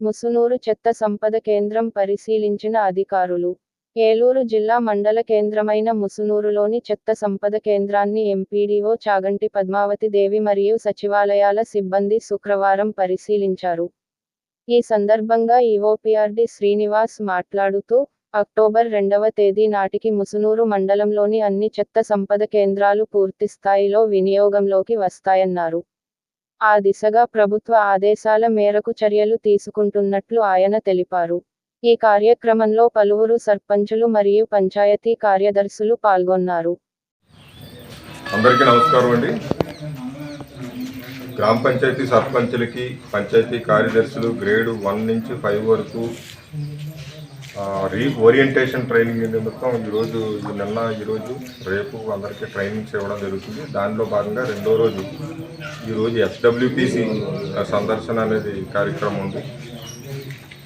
ముసునూరు చెత్త సంపద కేంద్రం పరిశీలించిన అధికారులు ఏలూరు జిల్లా మండల కేంద్రమైన ముసునూరులోని చెత్త సంపద కేంద్రాన్ని ఎంపీడీఓ చాగంటి పద్మావతి దేవి మరియు సచివాలయాల సిబ్బంది శుక్రవారం పరిశీలించారు. ఈ సందర్భంగా ఈఓపీఆర్డి శ్రీనివాస్ మాట్లాడుతూ అక్టోబర్ రెండవ తేదీ నాటికి ముసునూరు మండలంలోని అన్ని చెత్త సంపద కేంద్రాలు పూర్తి స్థాయిలో వినియోగంలోకి వస్తాయన్నారు. ఆ దిశగా ప్రభుత్వ ఆదేశాల మేరకు చర్యలు తీసుకుంటున్నట్లు ఆయన తెలిపారు. ఈ కార్యక్రమంలో పలువురు సర్పంచులు మరియు పంచాయతీ కార్యదర్శులు పాల్గొన్నారు. అందరికీ నమస్కారం అండి. గ్రామ పంచాయతీ సర్పంచులకి పంచాయతీ కార్యదర్శులు గ్రేడ్ వన్ నుంచి ఫైవ్ వరకు రీ ఓరియంటేషన్ ట్రైనింగ్ నిమిత్తం ఈరోజు ఈ నెల ఈరోజు రేపు అందరికీ ట్రైనింగ్స్ ఇవ్వడం జరుగుతుంది. దానిలో భాగంగా రెండో రోజు ఈరోజు ఎస్డబ్ల్యూపిసి సందర్శన అనేది కార్యక్రమం ఉంది.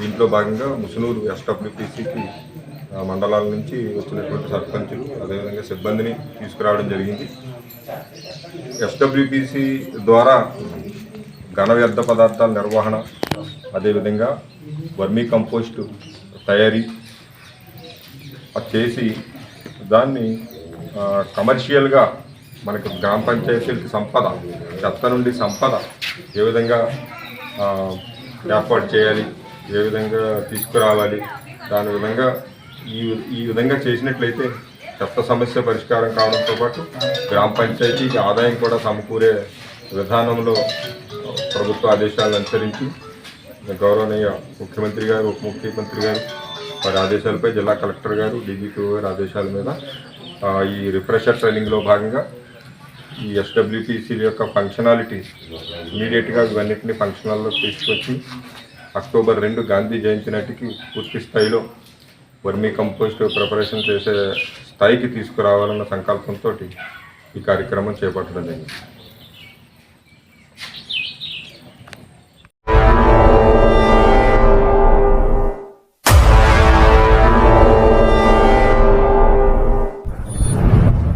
దీంట్లో భాగంగా ముసునూరు ఎస్డబ్ల్యూపిసికి మండలాల నుంచి వచ్చినటువంటి సర్పంచులు అదేవిధంగా సిబ్బందిని తీసుకురావడం జరిగింది. ఎస్డబ్ల్యూపిసి ద్వారా ఘన వ్యర్థ పదార్థాల నిర్వహణ అదేవిధంగా వర్మీ కంపోస్టు తయారీ అది చేసి దాన్ని కమర్షియల్గా మనకు గ్రామ పంచాయతీలకి సంపద చెత్త నుండి సంపద ఏ విధంగా ఏర్పాటు చేయాలి ఏ విధంగా తీసుకురావాలి దాని విధంగా ఈ ఈ విధంగా చేసినట్లయితే చెత్త సమస్య పరిష్కారం కావడంతో పాటు గ్రామ పంచాయతీకి ఆదాయం కూడా సమకూరే విధానంలో ప్రభుత్వ ఆదేశాలను అనుసరించి గౌరవనీయ ముఖ్యమంత్రి గారు ఉప ముఖ్యమంత్రి గారు వారి ఆదేశాలపై జిల్లా కలెక్టర్ గారు డీజీపీ గారి ఆదేశాల మీద ఈ రిఫ్రెషర్ ట్రైనింగ్లో భాగంగా ఈ ఎస్డబ్ల్యూపీసీ యొక్క ఫంక్షనాలిటీ ఇమీడియట్గా ఇవన్నిటిని ఫంక్షనాల్లో తీసుకొచ్చి అక్టోబర్ రెండు గాంధీ జయంతి నాటికి పూర్తి స్థాయిలో వర్మీ కంపోస్ట్ ప్రిపరేషన్ చేసే స్థాయికి తీసుకురావాలన్న సంకల్పంతో ఈ కార్యక్రమం చేపట్టడం జరిగింది.